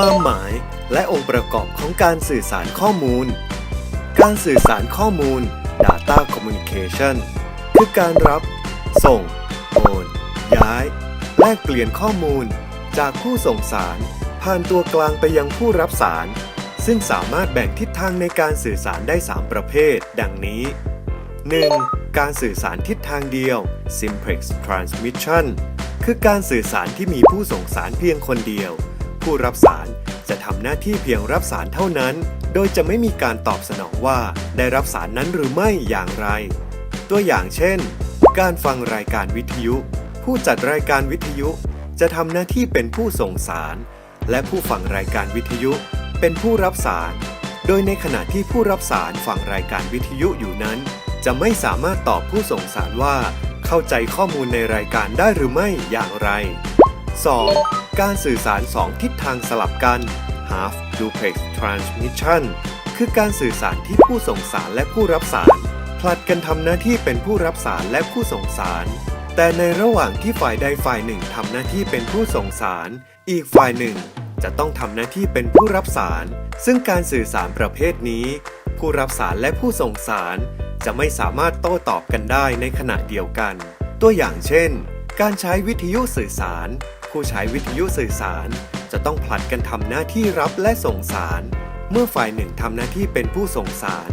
ความหมายและองค์ประกอบของการสื่อสารข้อมูล การสื่อสารข้อมูล Data Communication คือการรับ ส่ง โอน ย้าย แลกเปลี่ยนข้อมูล จากผู้ส่งสาร ผ่านตัวกลางไปยังผู้รับสาร ซึ่งสามารถแบ่งทิศทางในการสื่อสารได้ 3 ประเภท ดังนี้ 1. การสื่อสารทิศทางเดียว Simplex Transmission คือการสื่อสารที่มีผู้ส่งสารเพียงคนเดียว ผู้รับสาร จะทำหน้าที่เพียงรับสารเท่านั้น โดยจะไม่มีการตอบสนองว่าได้รับสารนั้นหรือไม่อย่างไร ตัวอย่างเช่น การฟังรายการวิทยุ ผู้จัดรายการวิทยุ จะทำหน้าที่เป็นผู้ส่งสาร และผู้ฟังรายการวิทยุ เป็นผู้รับสาร โดยในขณะที่ผู้รับสารฟังรายการวิทยุอยู่นั้น จะไม่สามารถตอบผู้ส่งสารว่า เข้าใจข้อมูลในรายการได้หรือไม่อย่างไร 2. การสื่อสาร 2 ทิศทางสลับกัน half duplex transmission คือการสื่อสารที่ผู้ส่งสารและผู้รับสาร ผลัดกันทำหน้าที่เป็นผู้รับสารและผู้ส่งสาร แต่ในระหว่างที่ฝ่ายใดฝ่ายหนึ่งทำหน้าที่เป็นผู้ส่งสาร อีกฝ่ายหนึ่ง จะต้องทำหน้าที่เป็นผู้รับสาร ซึ่งการสื่อสารประเภทนี้ ผู้รับสารและผู้ส่งสาร จะไม่สามารถโต้ตอบกันได้ในขณะเดียวกัน ตัวอย่างเช่น การใช้วิทยุสื่อสาร ผู้ใช้วิทยุสื่อสาร จะต้องผลัดกันทำหน้าที่รับและส่งสาร เมื่อฝ่ายหนึ่งทำหน้าที่เป็นผู้ส่งสาร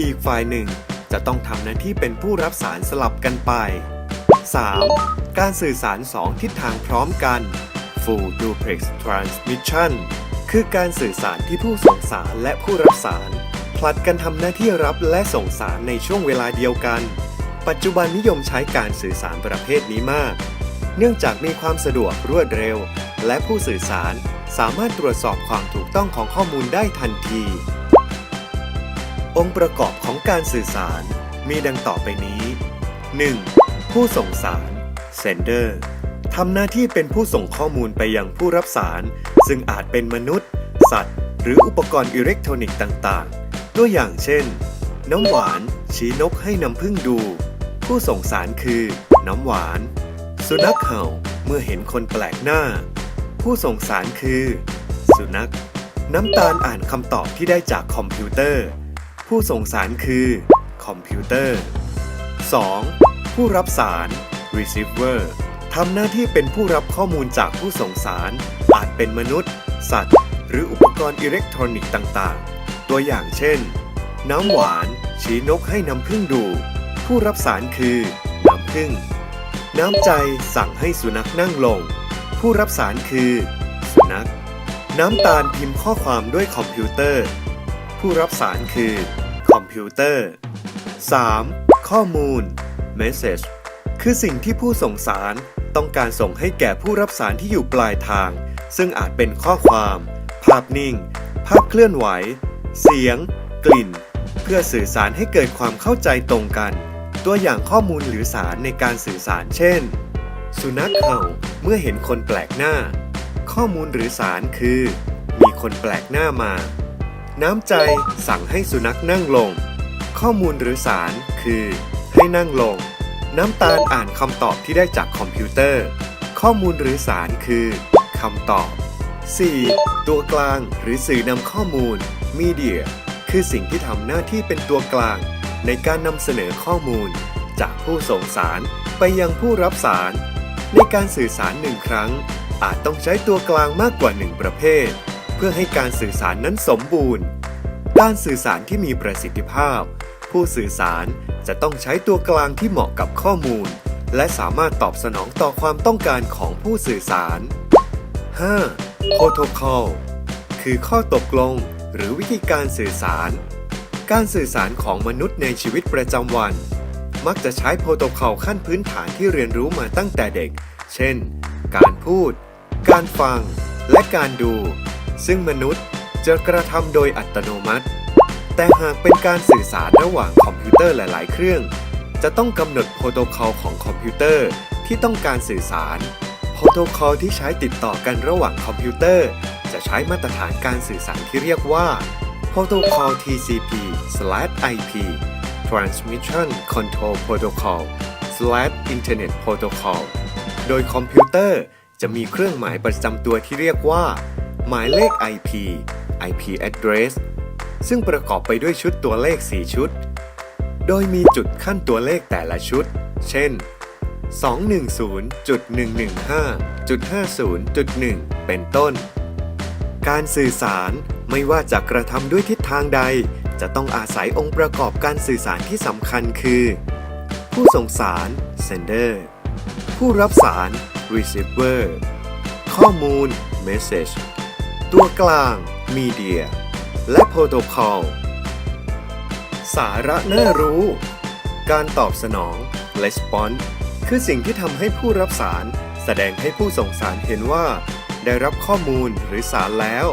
อีกฝ่ายหนึ่งจะต้องทำหน้าที่เป็นผู้รับสารสลับกันไป 3. การสื่อสาร2ทิศทางพร้อมกัน Full Duplex Transmission คือการสื่อสารที่ผู้ส่งสารและผู้รับสาร ผลัดกันทำหน้าที่รับและส่งสารในช่วงเวลาเดียวกัน ปัจจุบันนิยมใช้การสื่อสารประเภทนี้มาก เนื่องจากมีความสะดวกรวดเร็ว และผู้สื่อสารสามารถตรวจสอบความถูกต้องของข้อมูลได้ทันที องค์ประกอบของการสื่อสารมีดังต่อไปนี้ 1. ผู้ส่งสาร sender ทำหน้าที่เป็นผู้ส่งข้อมูลไปยังผู้รับสาร ซึ่งอาจเป็นมนุษย์ สัตว์ หรืออุปกรณ์อิเล็กทรอนิกส์ต่างๆ ตัวอย่างเช่น น้ำหวาน ชี้นกให้น้ำพึ่งดู ผู้ส่งสารคือ น้ำหวาน สุนัขเห่าเมื่อเห็นคนแปลกหน้า ผู้ส่งสารคือ สุนัข น้ำตาลอ่านคำตอบที่ได้จากคอมพิวเตอร์ ผู้ส่งสารคือคอมพิวเตอร์ 2. ผู้รับสาร receiver ทำหน้าที่เป็นผู้รับข้อมูลจากผู้ส่งสาร อาจเป็นมนุษย์ สัตว์ หรืออุปกรณ์อิเล็กทรอนิกส์ต่างๆ ตัวอย่างเช่น น้ำหวาน ชี้นกให้น้ำพึ่งดู ผู้รับสารคือ น้ำพึ่ง น้ำใจสั่งให้สุนัขนั่งลง ผู้รับสารคือ สุนัข น้ำตาลพิมพ์ข้อความด้วยคอมพิวเตอร์ ผู้รับสารคือ คอมพิวเตอร์ 3. ข้อมูล message คือสิ่งที่ผู้ส่งสารต้องการส่งให้แก่ผู้รับสารที่อยู่ปลายทาง ซึ่งอาจเป็นข้อความ ภาพนิ่ง ภาพเคลื่อนไหว เสียง กลิ่น เพื่อสื่อสารให้เกิดความเข้าใจตรงกัน ตัวอย่างข้อมูลหรือสารในการสื่อสาร เช่น สุนัขเห่าเมื่อเห็นคนแปลกหน้า ข้อมูลหรือสารคือ มีคนแปลกหน้ามา น้ำใจสั่งให้สุนัขนั่งลง ข้อมูลหรือสารคือ ให้นั่งลง น้ำตาลอ่านคำตอบที่ได้จากคอมพิวเตอร์ ข้อมูลหรือสารคือคำตอบ 4. ตัวกลางหรือสื่อนำข้อมูล Media คือสิ่งที่ทำหน้าที่เป็นตัวกลาง ในการนำเสนอข้อมูล จากผู้ส่งสารไปยังผู้รับสาร ในการสื่อสารหนึ่งครั้ง อาจต้องใช้ตัวกลางมากกว่าหนึ่งประเภท เพื่อให้การสื่อสารนั้นสมบูรณ์ การสื่อสารที่มีประสิทธิภาพ ผู้สื่อสารจะต้องใช้ตัวกลางที่เหมาะกับข้อมูล และสามารถตอบสนองต่อความต้องการของผู้สื่อสาร 5. Protocol คือข้อตกลงหรือวิธีการสื่อสาร การสื่อสารของมนุษย์ในชีวิตประจำวัน มักจะใช้โปรโตคอลขั้นพื้นฐานที่เรียนรู้มาตั้งแต่เด็ก เช่น การพูด การฟัง และการดู ซึ่งมนุษย์จะกระทำโดยอัตโนมัติ แต่หากเป็นการสื่อสารระหว่างคอมพิวเตอร์หลาย ๆ เครื่อง จะต้องกำหนดโปรโตคอลของคอมพิวเตอร์ที่ต้องการสื่อสาร โปรโตคอลที่ใช้ติดต่อกันระหว่างคอมพิวเตอร์ จะใช้มาตรฐานการสื่อสารที่เรียกว่า Protocol TCP/IP Transmission Control Protocol Internet Protocol โดยคอมพิวเตอร์จะมีเครื่องหมายประจำตัวที่เรียกว่า หมายเลข IP IP address ซึ่งประกอบไปด้วยชุดตัวเลข 4 ชุด โดยมีจุดขั้นตัวเลขแต่ละชุด เช่น 210.115.50.1 เป็นต้น การสื่อสาร ไม่ว่าจะกระทำด้วยทิศทางใด จะต้องอาศัยองค์ประกอบการสื่อสารที่สำคัญคือ ผู้ส่งสาร sender ผู้รับสาร receiver ข้อมูล message ตัวกลาง media และ protocol สาระน่ารู้ การตอบสนอง response คือสิ่งที่ทำให้ผู้รับสาร แสดงให้ผู้ส่งสารเห็นว่า ได้รับข้อมูลหรือสารแล้ว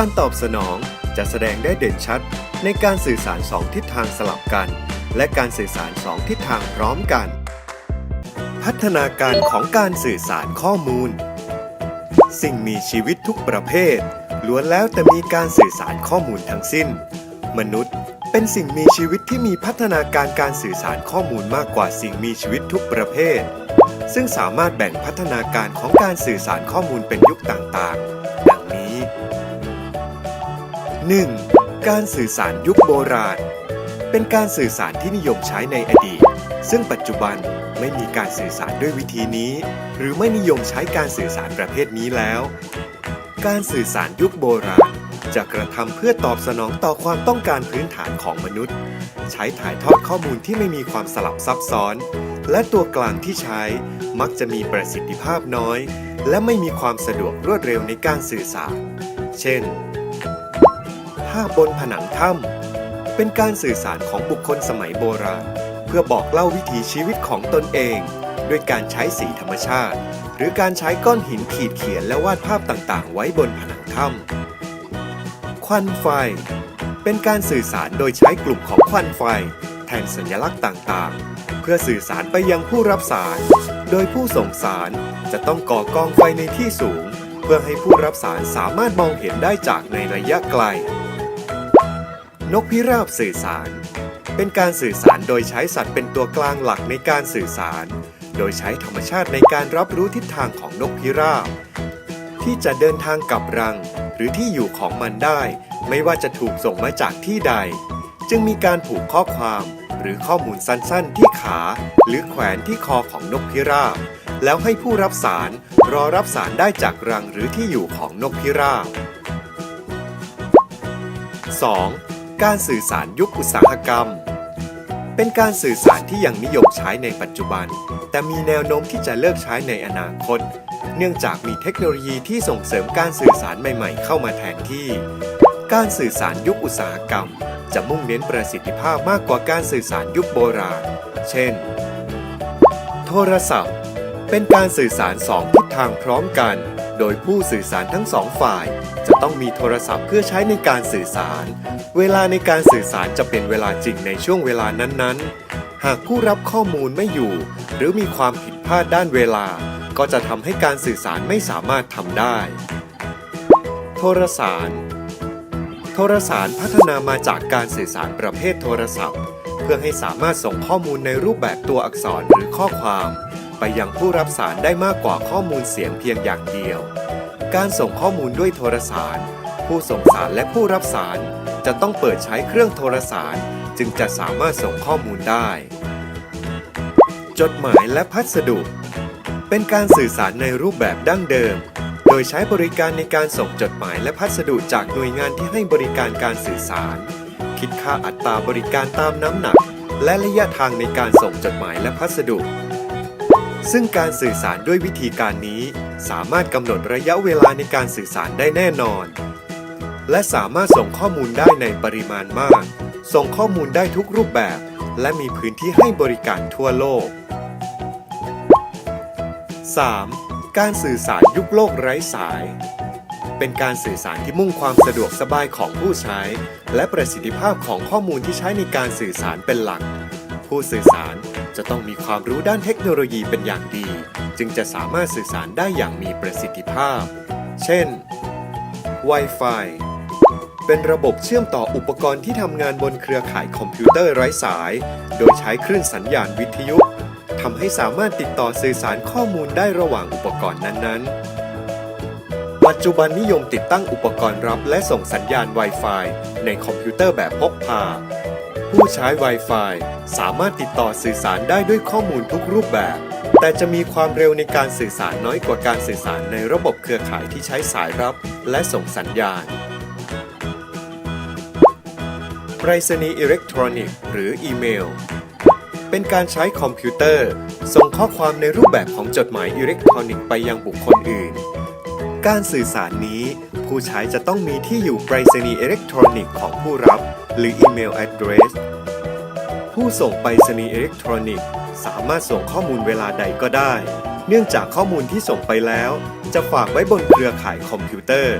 การตอบสนองจะแสดงได้เด่นชัดในการสื่อสารสองทิศทางสลับกัน และการสื่อสารสองทิศทางพร้อมกัน พัฒนาการของการสื่อสารข้อมูล สิ่งมีชีวิตทุกประเภท ล้วนแล้วแต่มีการสื่อสารข้อมูลทั้งสิ้น มนุษย์เป็นสิ่งมีชีวิตที่มีพัฒนาการการสื่อสารข้อมูลมากกว่าสิ่งมีชีวิตทุกประเภท ซึ่งสามารถแบ่งพัฒนาการของการสื่อสารข้อมูลเป็นยุคต่างๆ 1. การสื่อสารยุคโบราณ เป็นการสื่อสารที่นิยมใช้ในอดีต ซึ่งปัจจุบันไม่มีการสื่อสารด้วยวิธีนี้ หรือไม่นิยมใช้การสื่อสารประเภทนี้แล้ว การสื่อสารยุคโบราณจะกระทำเพื่อตอบสนองต่อความต้องการพื้นฐานของมนุษย์ ใช้ถ่ายทอดข้อมูลที่ไม่มีความสลับซับซ้อน และตัวกลางที่ใช้มักจะมีประสิทธิภาพน้อย และไม่มีความสะดวกรวดเร็วในการสื่อสาร เช่นาพบนผนังถ้ำเป็นการสื่อสารของบุคคลสมัยโบราณ เพื่อบอกเล่าวิถีชีวิตของตนเอง ด้วยการใช้สีธรรมชาติ หรือการใช้ก้อนหินขีดเขียนและวาดภาพต่างๆ ไว้บนผนังถ้ำควันไฟ เป็นการสื่อสารโดยใช้กลุ่มของควันไฟ แทนสัญลักษณ์ต่างๆ เพื่อสื่อสารไปยังผู้รับสาร โดยผู้ส่งสารจะต้องก่อกองไฟในที่สูงเพื่อให้ผู้รับสารสามารถมองเห็นได้จากในระยะไกล นกพิราบสื่อสาร เป็นการสื่อสารโดยใช้สัตว์เป็นตัวกลางหลักในการสื่อสาร โดยใช้ธรรมชาติในการรับรู้ทิศทางของนกพิราบ ที่จะเดินทางกลับรัง หรือที่อยู่ของมันได้ ไม่ว่าจะถูกส่งมาจากที่ใด จึงมีการผูกข้อความหรือข้อมูลสั้นๆ ที่ขา หรือแขวนที่คอของนกพิราบ แล้วให้ผู้รับสารรอรับสารได้จากรังหรือที่อยู่ของนกพิราบ 2. การสื่อสารยุคอุตสาหกรรม เป็นการสื่อสารที่ยังนิยมใช้ในปัจจุบัน แต่มีแนวโน้มที่จะเลิกใช้ในอนาคต เนื่องจากมีเทคโนโลยีที่ส่งเสริมการสื่อสารใหม่ ๆ เข้ามาแทนที่ การสื่อสารยุคอุตสาหกรรม จะมุ่งเน้นประสิทธิภาพมากกว่าการสื่อสารยุคโบราณ เช่น โทรศัพท์ เป็นการสื่อสารสองทิศทางพร้อมกัน โดยผู้สื่อสารทั้งสองฝ่าย ต้องมีโทรศัพท์เพื่อใช้ในการสื่อสาร เวลาในการสื่อสารจะเป็นเวลาจริงในช่วงเวลานั้นๆ หากผู้รับข้อมูลไม่อยู่ หรือมีความผิดพลาดด้านเวลา ก็จะทำให้การสื่อสารไม่สามารถทำได้ โทรสารโทรสารพัฒนามาจากการสื่อสารประเภทโทรศัพท์ เพื่อให้สามารถส่งข้อมูลในรูปแบบตัวอักษรหรือข้อความ ไปยังผู้รับสารได้มากกว่าข้อมูลเสียงเพียงอย่างเดียว การส่งข้อมูลด้วยโทรสาร ผู้ส่งสารและผู้รับสาร จะต้องเปิดใช้เครื่องโทรสาร จึงจะสามารถส่งข้อมูลได้ จดหมายและพัสดุ เป็นการสื่อสารในรูปแบบดั้งเดิม โดยใช้บริการในการส่งจดหมายและพัสดุจากหน่วยงานที่ให้บริการการสื่อสาร คิดค่าอัตราบริการตามน้ำหนัก และระยะทางในการส่งจดหมายและพัสดุ ซึ่งการสื่อสารด้วยวิธีการนี้ สามารถกำหนดระยะเวลาในการสื่อสารได้แน่นอน และสามารถส่งข้อมูลได้ในปริมาณมาก ส่งข้อมูลได้ทุกรูปแบบ และมีพื้นที่ให้บริการทั่วโลก 3. การสื่อสารยุคโลกไร้สาย เป็นการสื่อสารที่มุ่งความสะดวกสบายของผู้ใช้ และประสิทธิภาพของข้อมูลที่ใช้ในการสื่อสารเป็นหลัก ผู้สื่อสารจะต้องมีความรู้ด้านเทคโนโลยีเป็นอย่างดี จึงจะสามารถสื่อสารได้อย่างมีประสิทธิภาพ เช่น Wi-Fi เป็นระบบเชื่อมต่ออุปกรณ์ที่ทำงานบนเครือข่ายคอมพิวเตอร์ไร้สาย โดยใช้คลื่นสัญญาณวิทยุทำให้สามารถติดต่อสื่อสารข้อมูลได้ระหว่างอุปกรณ์นั้นๆ ปัจจุบันนิยมติดตั้งอุปกรณ์รับและส่งสัญญาณ Wi-Fi ในคอมพิวเตอร์แบบพกพา ผู้ใช้ Wi-Fi สามารถติดต่อสื่อสารได้ด้วยข้อมูลทุกรูปแบบ แต่จะมีความเร็วในการสื่อสารน้อยกว่าการสื่อสารในระบบเครือข่ายที่ใช้สายรับและส่งสัญญาณไปรษณีย์อิเล็กทรอนิกส์หรืออีเมล เป็นการใช้คอมพิวเตอร์ ส่งข้อความในรูปแบบของจดหมายอิเล็กทรอนิกส์ไปยังบุคคลอื่น การสื่อสารนี้ ผู้ใช้จะต้องมีที่อยู่ไปรษณีย์อิเล็กทรอนิกส์ของผู้รับ หรืออีเมล address ผู้ส่งไปรษณีย์อิเล็กทรอนิกส์ สามารถส่งข้อมูลเวลาใดก็ได้ เนื่องจากข้อมูลที่ส่งไปแล้ว จะฝากไว้บนเครือข่ายคอมพิวเตอร์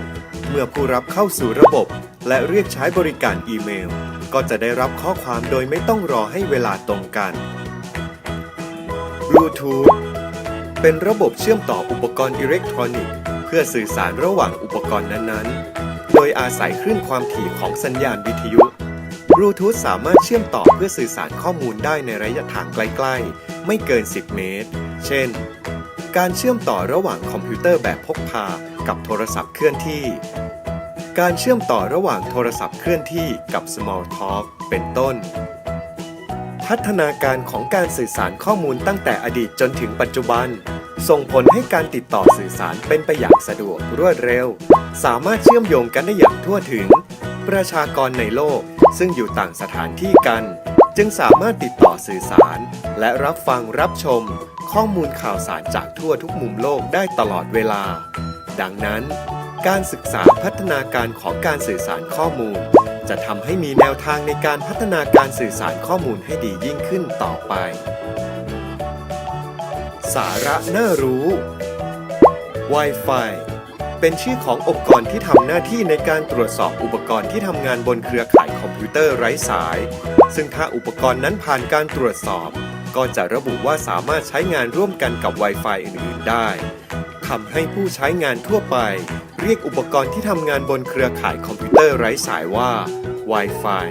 เมื่อผู้รับเข้าสู่ระบบ และเรียกใช้บริการอีเมล ก็จะได้รับข้อความโดยไม่ต้องรอให้เวลาตรงกัน Bluetooth เป็นระบบเชื่อมต่ออุปกรณ์อิเล็กทรอนิกส์ เพื่อสื่อสารระหว่างอุปกรณ์นั้นๆ โดยอาศัยคลื่นความถี่ของสัญญาณวิทยุ บลูทูธสามารถเชื่อมต่อเพื่อสื่อสารข้อมูลได้ในระยะทางใกล้ ๆ ไม่เกิน 10 เมตร เช่น การเชื่อมต่อระหว่างคอมพิวเตอร์แบบพกพา กับโทรศัพท์เคลื่อนที่ การเชื่อมต่อระหว่างโทรศัพท์เคลื่อนที่กับ Small Talk เป็นต้น พัฒนาการของการสื่อสารข้อมูลตั้งแต่อดีตจนถึงปัจจุบัน ส่งผลให้การติดต่อสื่อสารเป็นไปอย่างสะดวกรวดเร็ว สามารถเชื่อมโยงกันได้อย่างทั่วถึง ประชากรในโลก ซึ่งอยู่ต่างสถานที่กัน จึงสามารถติดต่อสื่อสาร และรับฟังรับชม ข้อมูลข่าวสารจากทั่วทุกมุมโลกได้ตลอดเวลา ดังนั้น การศึกษาพัฒนาการของการสื่อสารข้อมูล จะทำให้มีแนวทางในการพัฒนาการสื่อสารข้อมูลให้ดียิ่งขึ้นต่อไป สาระน่ารู้ Wi-Fi เป็นชื่อขององค์กรที่ทำหน้าที่ในการตรวจสอบอุปกรณ์ที่ทำงานบนเครือข่ายคอมพิวเตอร์ไร้สาย ซึ่งถ้าอุปกรณ์นั้นผ่านการตรวจสอบ ก็จะระบุว่าสามารถใช้งานร่วมกันกับ Wi-Fi อื่นๆ ได้ทำให้ผู้ใช้งานทั่วไป เรียกอุปกรณ์ที่ทำงานบนเครือข่ายคอมพิวเตอร์ไร้สายว่า Wi-Fi